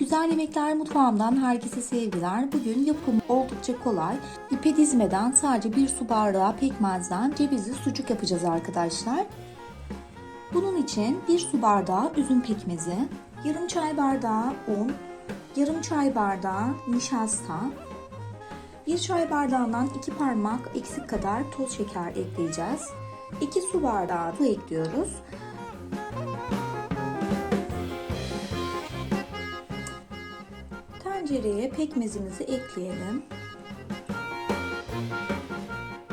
Güzel Yemekler Mutfağımdan herkese sevgiler. Bugün yapımı oldukça kolay. İpe dizmeden sadece bir su bardağı pekmezden cevizli sucuk yapacağız arkadaşlar. Bunun için bir su bardağı üzüm pekmezi, yarım çay bardağı un, yarım çay bardağı nişasta, bir çay bardağından iki parmak eksik kadar toz şeker ekleyeceğiz. 2 su bardağı su ekliyoruz. Tencereye pekmezimizi ekleyelim.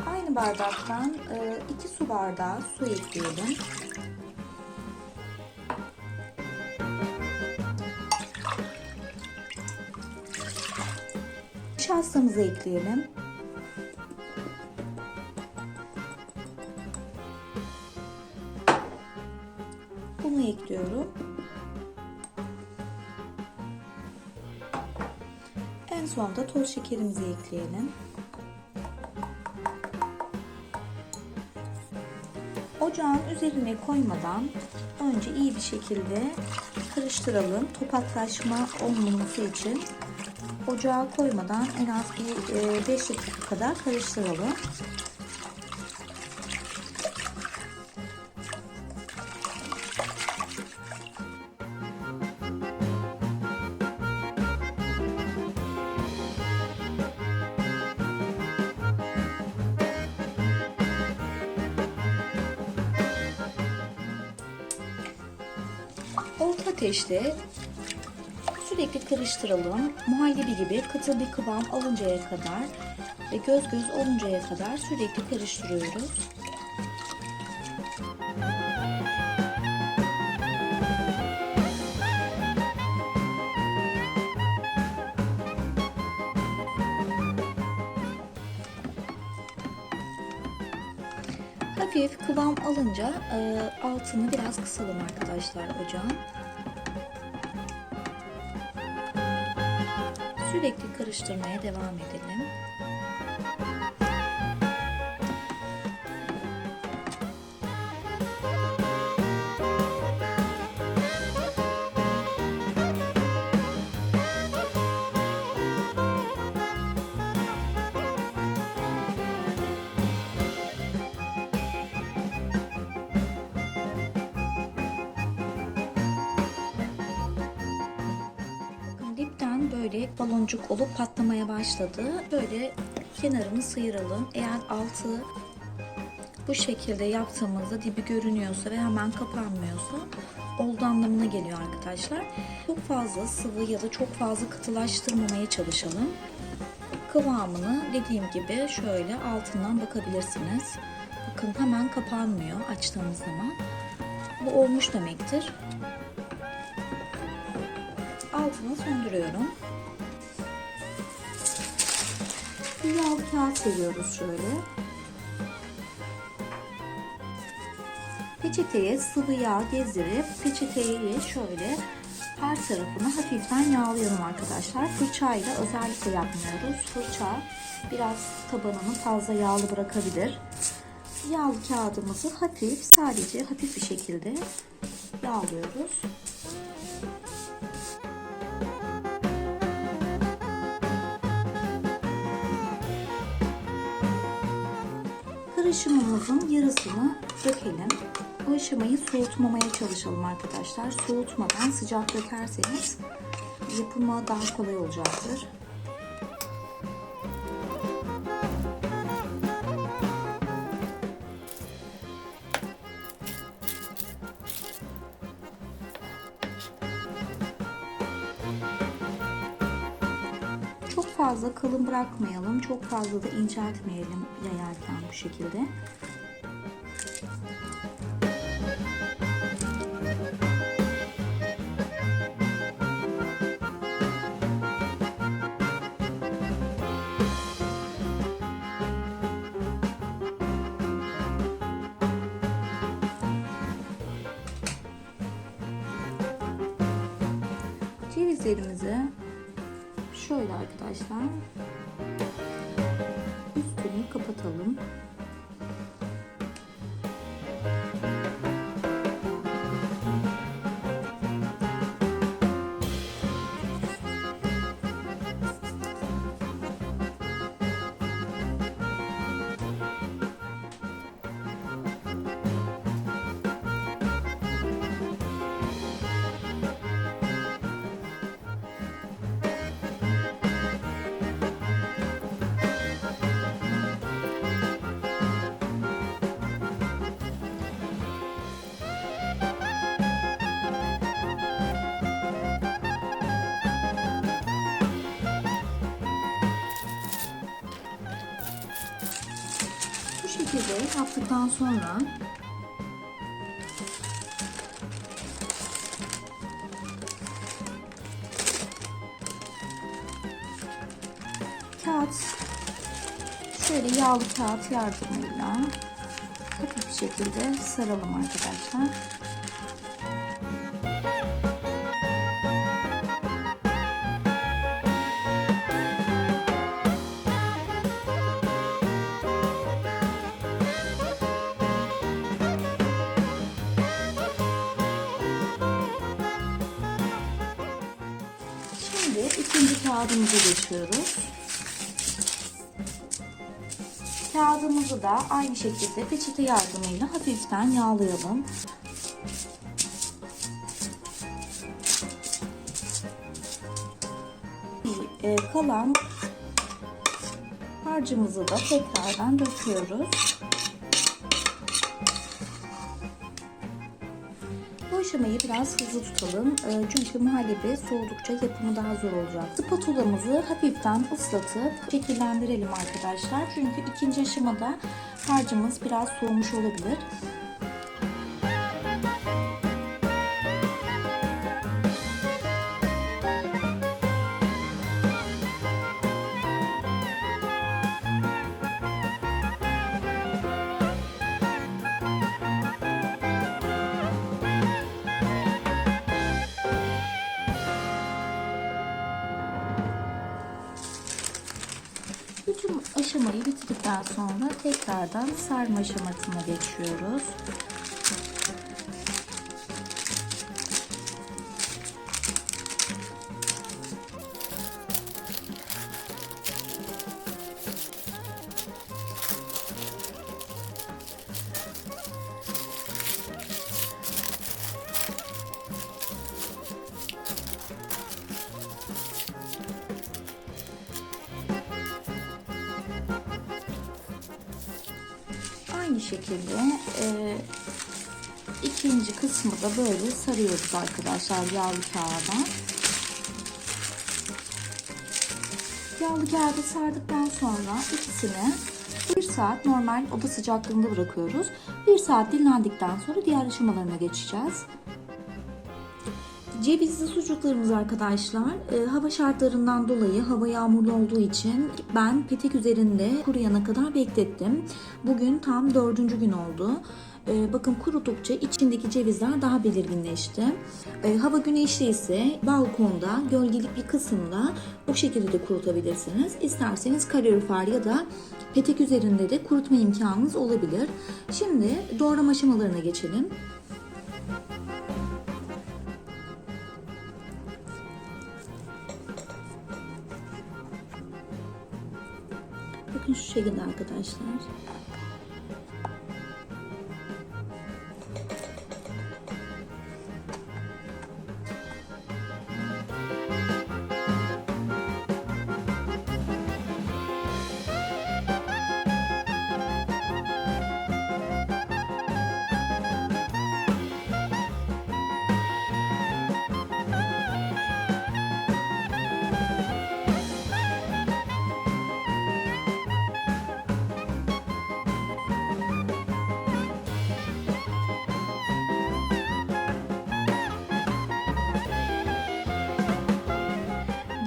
Aynı bardaktan 2 su bardağı su ekleyelim. Nişastamızı ekleyelim. Bunu ekliyorum. Sonda toz şekerimizi ekleyelim. Ocağın üzerine koymadan önce iyi bir şekilde karıştıralım. Topaklaşma olmaması için ocağa koymadan en az bir 5 dakika kadar karıştıralım. Ateşte sürekli karıştıralım. Muhallebi gibi katı bir kıvam alıncaya kadar ve göz göz oluncaya kadar sürekli karıştırıyoruz. Hafif kıvam alınca e, altını biraz kısalım arkadaşlar ocağın. Sürekli karıştırmaya devam edelim. Böyle baloncuk olup patlamaya başladı. Böyle kenarını sıyıralım. Eğer altı bu şekilde yaptığımızda dibi görünüyorsa ve hemen kapanmıyorsa oldu anlamına geliyor arkadaşlar. Çok fazla sıvı ya da çok fazla katılaştırmamaya çalışalım. Kıvamını dediğim gibi şöyle altından bakabilirsiniz. Bakın hemen kapanmıyor açtığımız zaman. Bu olmuş demektir altını söndürüyorum. Bir yağlı kağıt seriyoruz şöyle. Peçeteye sıvı yağ gezdirip peçeteyi şöyle her tarafını hafiften yağlayalım arkadaşlar. Fırçayla özellikle yapmıyoruz. Fırça biraz tabanını fazla yağlı bırakabilir. Yağlı kağıdımızı hafif sadece hafif bir şekilde yağlıyoruz. Karışımımızın yarısını dökelim. Bu aşamayı soğutmamaya çalışalım arkadaşlar. Soğutmadan sıcak dökerseniz yapımı daha kolay olacaktır. Çok fazla kalın bırakmayalım. Çok fazla da inceltmeyelim yayarken bu şekilde. Cevizlerimizi şöyle arkadaşlar üstünü kapatalım. Şekilde yaptıktan sonra kağıt şöyle yağlı kağıt yardımıyla hafif bir şekilde saralım arkadaşlar. Şimdi ikinci kağıdımıza geçiyoruz. Kağıdımızı da aynı şekilde peçete yardımıyla hafiften yağlayalım. Ee, kalan harcımızı da tekrardan döküyoruz. Aşamayı biraz hızlı tutalım Ee, çünkü muhallebi soğudukça yapımı daha zor olacak. Spatulamızı hafiften ıslatıp şekillendirelim arkadaşlar. Çünkü ikinci aşamada harcımız biraz soğumuş olabilir. Aşamayı bitirdikten sonra tekrardan sarma aşamasına geçiyoruz. Aynı şekilde e, ikinci kısmı da böyle sarıyoruz arkadaşlar yağlı kağıda. Yağlı kağıdı sardıktan sonra ikisini bir saat normal oda sıcaklığında bırakıyoruz. Bir saat dinlendikten sonra diğer aşamalarına geçeceğiz. Cevizli sucuklarımız arkadaşlar e, hava şartlarından dolayı hava yağmurlu olduğu için ben petek üzerinde kuruyana kadar beklettim. Bugün tam dördüncü gün oldu. E, bakın kurudukça içindeki cevizler daha belirginleşti. E, hava güneşli ise balkonda gölgelik bir kısımda o şekilde de kurutabilirsiniz. İsterseniz kalorifer ya da petek üzerinde de kurutma imkanınız olabilir. Şimdi doğrama aşamalarına geçelim. Bakın şu şekilde arkadaşlar.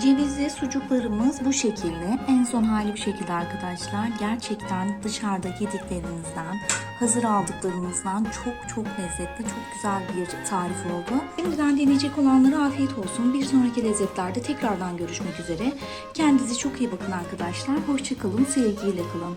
Cevizli sucuklarımız bu şekilde. En son hali bu şekilde arkadaşlar. Gerçekten dışarıda yediklerinizden, hazır aldıklarınızdan çok çok lezzetli, çok güzel bir tarif oldu. Şimdiden deneyecek olanlara afiyet olsun. Bir sonraki lezzetlerde tekrardan görüşmek üzere. Kendinize çok iyi bakın arkadaşlar. Hoşçakalın, sevgiyle kalın.